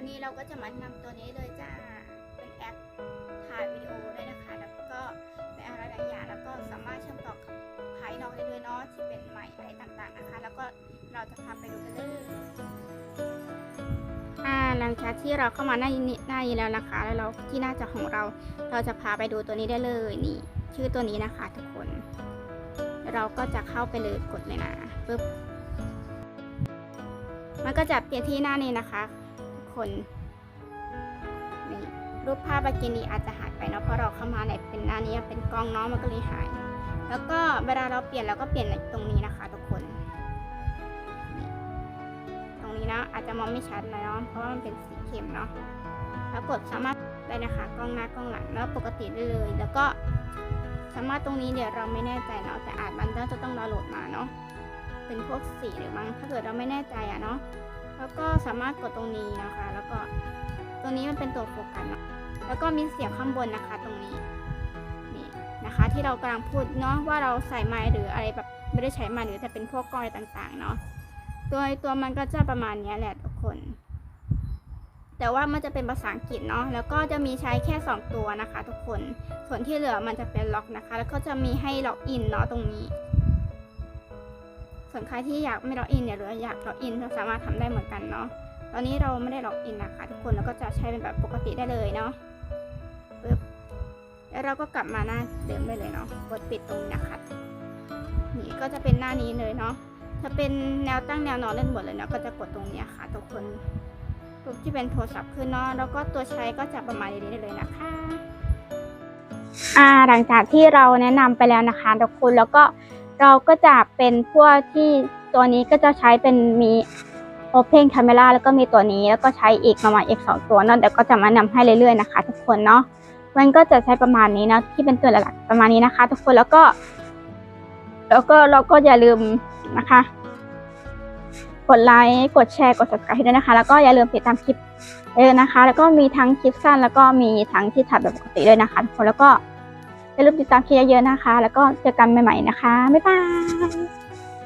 วันนี้เราก็จะมานำตัวนี้เลยจ้า เป็นแอปถ่ายวิดีโอได้นะคะ แล้วก็ในอะไรหลายอย่างแล้วก็สามารถเชื่อมต่อกับภายนอกได้ด้วยเนาะที่เป็นใหม่อะไรต่างๆนะคะ แล้วก็เราจะพาไปดูกันเลยอ่าหลังจากที่เราเข้ามาหน้านี้หน้านี้แล้วนะคะ แล้วเราที่หน้าจอของเรา เราจะพาไปดูตัวนี้ได้เลยนี่ ชื่อตัวนี้นะคะ ทุกคน เราก็จะเข้าไปเลยกดเลยนะปึ๊บมันก็จะเปลี่ยนที่หน้านี้นะคะ คนนี่รูปภาพเมื่อกี้นี้อาจจะหายไปเนาะเพราะเราเข้ามาในเป็นหน้านี้เป็นกล้องเนาะมันก็เลยหาย แล้วก็เวลาเราเปลี่ยนเราก็เปลี่ยนตรงนี้นะคะ ทุกคนนตรงนี้นะอาจจะมองไม่ชัดเลยเนาะเพราะว่ามันเป็นสีเข้มเนาะแล้วกดสามารถได้นะคะกล้องหน้ากล้องหลังแล้วปกติได้เลย แล้วก็สามารถตรงนี้เดี๋ยวเราไม่แน่ใจเนาะแต่อาจมันก็จะต้องดาวน์โหลดมาเนาะเป็นพวกสีหรือมั้งถ้าเกิดเราไม่แน่ใจอะเนาะ แล้วก็สามารถกดตรงนี้นะคะ แล้วก็ตรงนี้มันเป็นตัวโฟกัสเนาะแล้วก็มีเสียงข้างบนนะคะ ตรงนี้นี่นะคะ ที่เรากำลังพูดเนาะว่าเราใส่ไม้หรืออะไรแบบไม่ได้ใช้ไม้หรือจะเป็นพวกกล้องอะไรต่างๆเนาะตัวตัวมันก็จะประมาณนี้แหละทุกคน แต่ว่ามันจะเป็นภาษาอังกฤษเนาะแล้วก็จะมีใช้แค่ 2 ตัวนะคะ ทุกคนส่วนที่เหลือมันจะเป็นล็อกนะคะ แล้วก็จะมีให้ล็อกอินเนาะตรงนี้ ส่วนใครที่อยากไม่ล็อกอินเนี่ยหรืออยากล็อกอินก็สามารถทำได้เหมือนกันเนาะตอนนี้เราไม่ได้ล็อกอินนะคะทุกคนแล้วก็จะใช้เป็นแบบปกติได้เลยเนาะปึ๊บแล้วเราก็กลับมาหน้าเดิมได้เลยเนาะกดปิดตรงนี้นะคะนี่ก็จะเป็นหน้านี้เลยเนาะถ้าเป็นแนวตั้งแนวนอนเล่นหมดเลยเนาะก็จะกดตรงนี้ค่ะทุกคนรูปที่เป็นโทรศัพท์ขึ้นเนาะแล้วก็ตัวใช้ก็จะประมาณนี้ได้เลยนะคะอ่าหลังจากที่เราแนะนำไปแล้วนะคะทุกคนแล้วก็ เราก็จะเป็นพวกที่ตัวนี้ก็จะใช้เป็นมี Open Camera แล้วก็มีตัวนี้แล้วก็ใช้อีกประมาณอีกสองตัวเนาะเดี๋ยวก็จะมานำให้เรื่อยๆนะคะทุกคนเนาะมันก็จะใช้ประมาณนี้นะที่เป็นตัวหลักๆประมาณนี้นะคะ ทุกคนแล้วก็ แล้วก็เราก็อย่าลืมนะคะ กดไลค์กดแชร์กด subscribe ให้ด้วยนะคะ แล้วก็อย่าลืมติดตามคลิปเยอนะคะ แล้วก็มีทั้งคลิปสั้น แล้วก็มีทั้งที่ถ่ายแบบปกติด้วยนะคะทุกคนแล้วก็ อย่าลืมติดตามเคลิปเยอะๆนะคะ แล้วก็เจอกันใหม่ๆนะคะ บ๊ายบาย